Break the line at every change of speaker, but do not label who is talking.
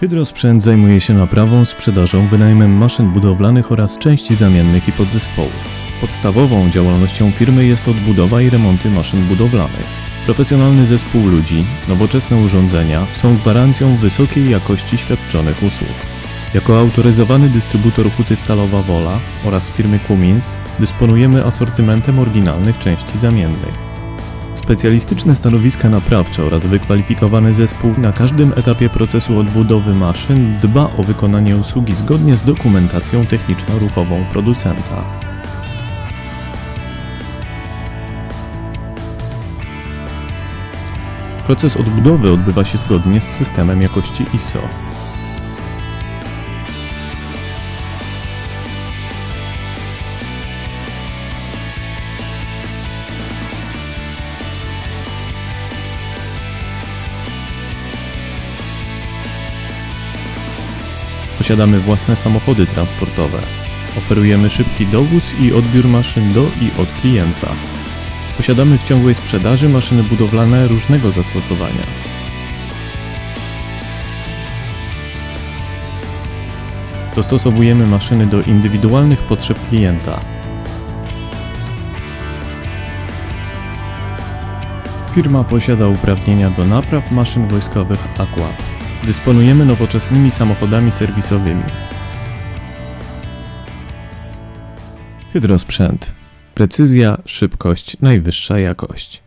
Hydrosprzęt zajmuje się naprawą, sprzedażą, wynajmem maszyn budowlanych oraz części zamiennych i podzespołów. Podstawową działalnością firmy jest odbudowa i remonty maszyn budowlanych. Profesjonalny zespół ludzi, nowoczesne urządzenia są gwarancją wysokiej jakości świadczonych usług. Jako autoryzowany dystrybutor huty Stalowa Wola oraz firmy Cummins dysponujemy asortymentem oryginalnych części zamiennych. Specjalistyczne stanowiska naprawcze oraz wykwalifikowany zespół na każdym etapie procesu odbudowy maszyn dba o wykonanie usługi zgodnie z dokumentacją techniczno-ruchową producenta. Proces odbudowy odbywa się zgodnie z systemem jakości ISO. Posiadamy własne samochody transportowe. Oferujemy szybki dowóz i odbiór maszyn do i od klienta. Posiadamy w ciągłej sprzedaży maszyny budowlane różnego zastosowania. Dostosowujemy maszyny do indywidualnych potrzeb klienta. Firma posiada uprawnienia do napraw maszyn wojskowych Aqua. Dysponujemy nowoczesnymi samochodami serwisowymi. Hydrosprzęt. Precyzja, szybkość, najwyższa jakość.